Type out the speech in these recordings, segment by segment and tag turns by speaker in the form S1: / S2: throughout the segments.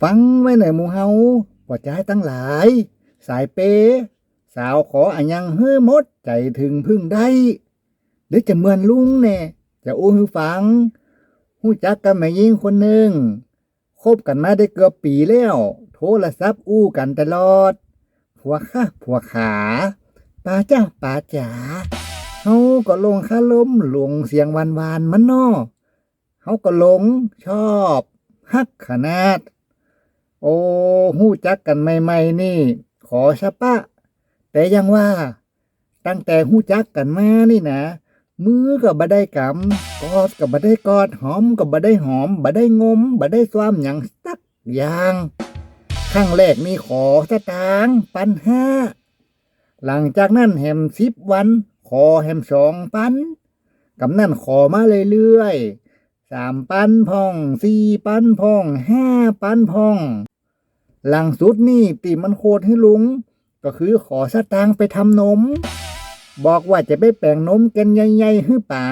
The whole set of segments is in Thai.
S1: ฟังไว้หน่อยมูเฮาว่าจะให้ตั้งหลาย สายเป สาวขออันยังเฮ้อมดใจถึงพึ่งได้หรือจะเหมือนลุงแน่จะอู้ให้ฟังหู้จักกันแม่ยิงคนหนึ่งคบกันมาได้เกือบปีแล้ว โทรศัพท์อู้กันตลอด ผัวข้าผัวขาป้าจ้าป้าจ๋าเฮาก็ลงคาล้มลงเสียงวานวานมันนอเฮาก็หลงชอบฮักขนาด โอ้หู้จักกันใหม่ๆนี่ ขอชะปะ แต่ยังว่า ตั้งแต่หู้จักกันมานี่นะมือก็บ่ได้กำกอดก็บ่ได้กอดหอมก็บ่ได้หอมบ่ได้งมบ่ได้ซ้อมหยังสักอย่างครั้งแรกนี่ขอสตางปันห้าหลังจากนั้นแฮมสิบวัน ขอแฮมสองปันกำนั่นขอมาเรื่อยๆสามปันพองสี่ปันพองห้าปันพอง หลังสุดนี่ตีมันโคตรให้ลุง ก็คือขอสตางค์ไปทำนม บอกว่าจะไปแปลงนมแกนใหญ่ๆให้ป๋า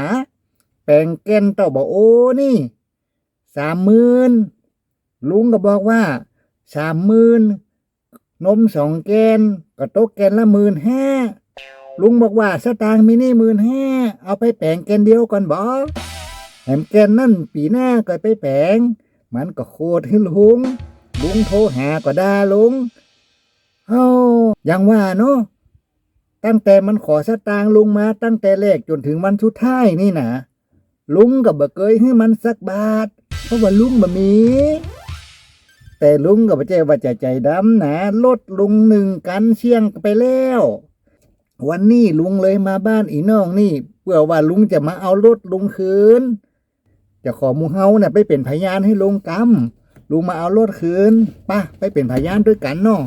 S1: แปลงแกนเต่าบอกโอ้นี่สามหมื่นลุงก็บอกว่าสามหมื่นนมสองแกน ก็ตกแกนละหมื่นห้าลุงบอกว่าสตางค์มีนี่หมื่นห้าเอาไปแปลงแกนเดียวก่อนบอกแถมแกนนั่นปีหน้าก็ไปแปลง มันก็โคตรให้ลุง ลุงโทรหาก็ด่าลุงเฮ้ายังว่าเนาะตั้งแต่มันขอสตางค์ลุงมาตั้งแต่แรกจนถึงวันสุดท้ายนี่นะลุงก็บ่เคยให้มันสักบาท เพราะว่าลุงบ่มี แต่ลุงก็บ่ใจว่าจใจดำนะลดลุงหนึ่งกันเชียงไปแล้ว วันนี้ลุงเลยมาบ้านอีน้องนี่ เพื่อว่าลุงจะมาเอารถลุงคืน จะขอมูเฮาเนี่ยไปเป็นพยานให้ลุงกำ ลุงมาเอารถคืนป่ะไปเป็นพยานด้วยกันเนาะ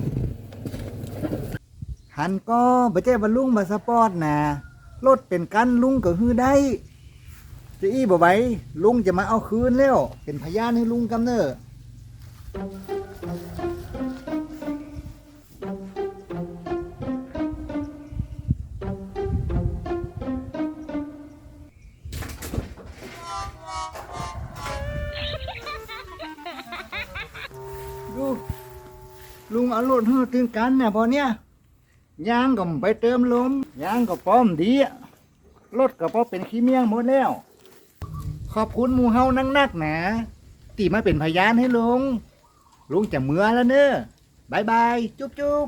S1: หันก็บ่ใช่ว่าลุงมาสปอร์ตนะรถเป็นกันลุงก็ฮือได้จะอี้บ่ไหวลุงจะมาเอาคืนแล้ว เป็นพยานให้ลุงกำเนอ ลุงเอารถฮือตื่นกันเนี่ยพอเนี่ยยางก็ไปเติมลมยางก็ป้อมดีอะรถก็พอเป็นขี้เมียงหมดแล้ว ขอบคุณหมูเฮานักนักหนะตีมาเป็นพยานให้ลุงลุงจะเมือแล้วเนอะบายบาย จุ๊บจุ๊บ